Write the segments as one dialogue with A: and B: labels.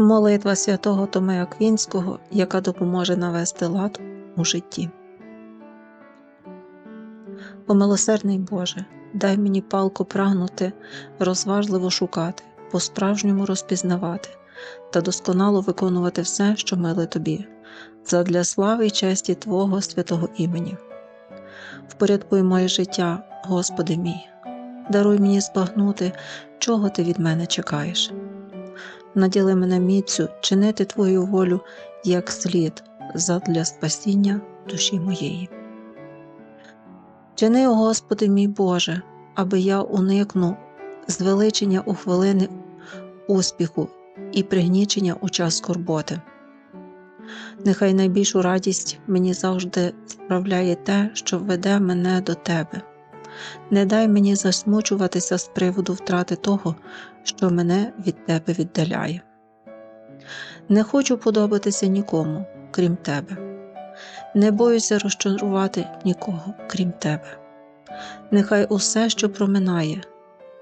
A: Молитва святого Томея Квінського, яка допоможе навести лад у житті. О милосердний Боже, дай мені палку прагнути, розважливо шукати, по-справжньому розпізнавати та досконало виконувати все, що миле тобі, задля слави й честі Твого святого імені. Впорядкуй моє життя, Господи мій, даруй мені збагнути, чого ти від мене чекаєш. Наділи мене міцю чинити Твою волю як слід задля спасіння душі моєї. Чини, Господи мій Боже, аби я уникнув звеличення у хвилини успіху і пригнічення у час скорботи. Нехай найбільшу радість мені завжди справляє те, що веде мене до Тебе. Не дай мені засмучуватися з приводу втрати того, що мене від Тебе віддаляє. Не хочу подобатися нікому, крім Тебе. Не боюся розчарувати нікого, крім Тебе. Нехай усе, що проминає,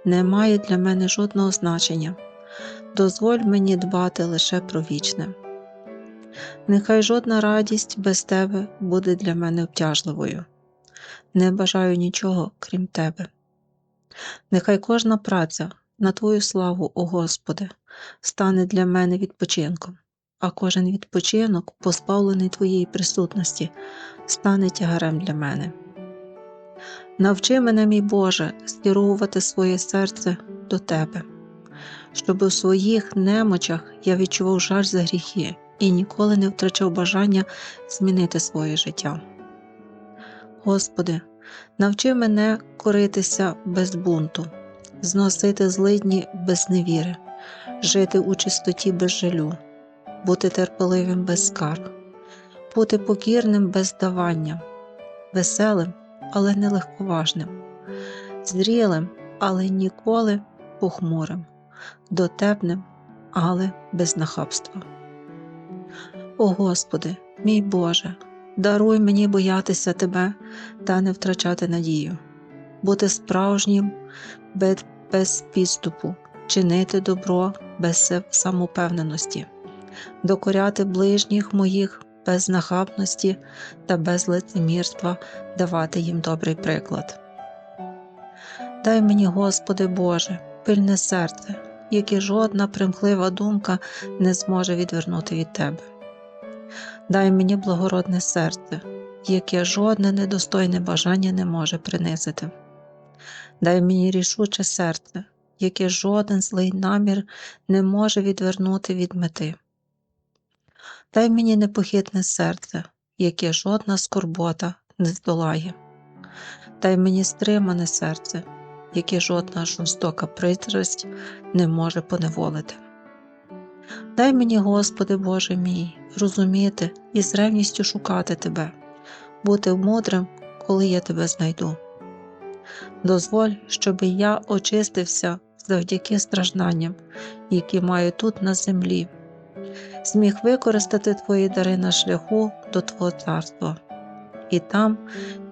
A: не має для мене жодного значення. Дозволь мені дбати лише про вічне. Нехай жодна радість без Тебе буде для мене обтяжливою. Не бажаю нічого, крім Тебе. Нехай кожна праця на Твою славу, о Господи, стане для мене відпочинком, а кожен відпочинок, позбавлений Твоєї присутності, стане тягарем для мене. Навчи мене, мій Боже, скеровувати своє серце до Тебе, щоб у своїх немочах я відчував жаль за гріхи і ніколи не втрачав бажання змінити своє життя. Господи, навчи мене коритися без бунту, зносити злидні без невіри, жити у чистоті без жалю, бути терпеливим без скарг, бути покірним без давання, веселим, але не легковажним, зрілим, але ніколи похмурим, дотепним, але без нахабства. О Господи, мій Боже, даруй мені боятися Тебе та не втрачати надію, бути справжнім без, підступу, чинити добро без самопевненості, докоряти ближніх моїх без нахабності та без лицемірства давати їм добрий приклад. Дай мені, Господи Боже, пильне серце, яке жодна примхлива думка не зможе відвернути від Тебе. Дай мені благородне серце, яке жодне недостойне бажання не може принизити. Дай мені рішуче серце, яке жоден злий намір не може відвернути від мети. Дай мені непохитне серце, яке жодна скорбота не здолає. Дай мені стримане серце, яке жодна жорстока пристрасть не може поневолити. Дай мені, Господи Боже мій, розуміти і з ревністю шукати Тебе, бути мудрим, коли я Тебе знайду. Дозволь, щоб я очистився завдяки стражданням, які маю тут на землі, зміг використати Твої дари на шляху до Твого царства і там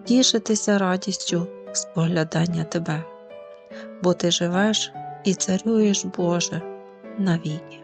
A: тішитися радістю споглядання Тебе, бо Ти живеш і царюєш, Боже, навіки.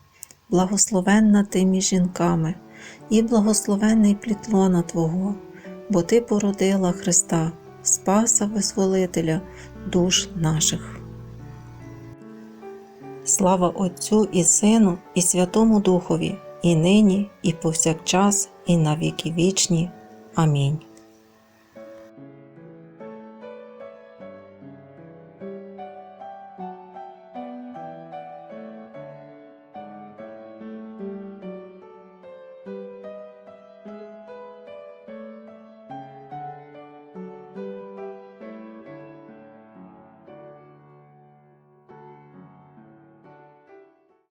A: благословенна ти між жінками, і благословенний плід лона Твого, бо Ти породила Христа, Спаса Визволителя душ наших. Слава Отцю і Сину, і Святому Духові, і нині, і повсякчас, і на віки вічні. Амінь.